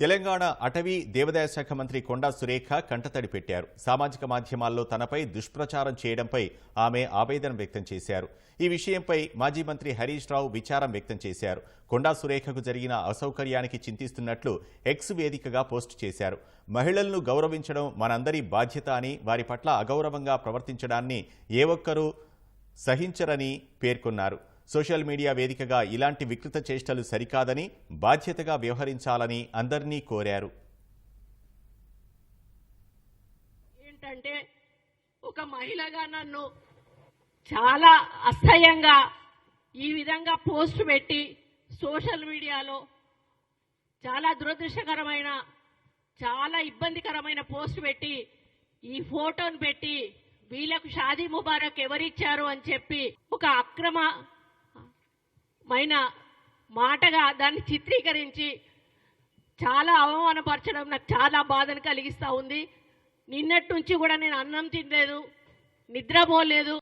తెలంగాణ అటవీ దేవాదాయ శాఖ మంత్రి కొండా సురేఖ కంటతడి పెట్టారు. సామాజిక మాధ్యమాల్లో తనపై దుష్ప్రచారం చేయడంపై ఆమె ఆవేదన వ్యక్తం చేశారు. ఈ విషయంపై మాజీ మంత్రి హరీష్ రావు విచారం వ్యక్తం చేశారు. కొండా సురేఖకు జరిగిన అసౌకర్యానికి చింతిస్తున్నట్లు ఎక్స్ వేదికగా పోస్ట్ చేశారు. మహిళలను గౌరవించడం మనందరి బాధ్యత అని వారి పట్ల అగౌరవంగా ప్రవర్తించడాన్ని ఏ ఒక్కరూ సహించరని పేర్కొన్నారు. సోషల్ మీడియా వేదికగా ఇలాంటి వికృత చేష్టలు సరికాదని బాధ్యతగా వ్యవహరించాలని అందరినీ కోరారు. ఏంటంటే ఒక మహిళగా నన్ను చాలా అసహ్యంగా ఈ విధంగా పోస్ట్ పెట్టి సోషల్ మీడియాలో చాలా దురదృష్టకరమైన చాలా ఇబ్బందికరమైన పోస్ట్ పెట్టి ఈ ఫోటోను పెట్టి వీళ్ళకు షాదీ ముబారక్ ఎవరిచ్చారు అని చెప్పి ఒక అక్రమ మైన మాటగా దాన్ని చిత్రీకరించి చాలా అవమానపరచడం నాకు చాలా బాధను కలిగిస్తూ ఉంది. నిన్నటి నుంచి కూడా నేను అన్నం తినలేదు నిద్రపోలేదు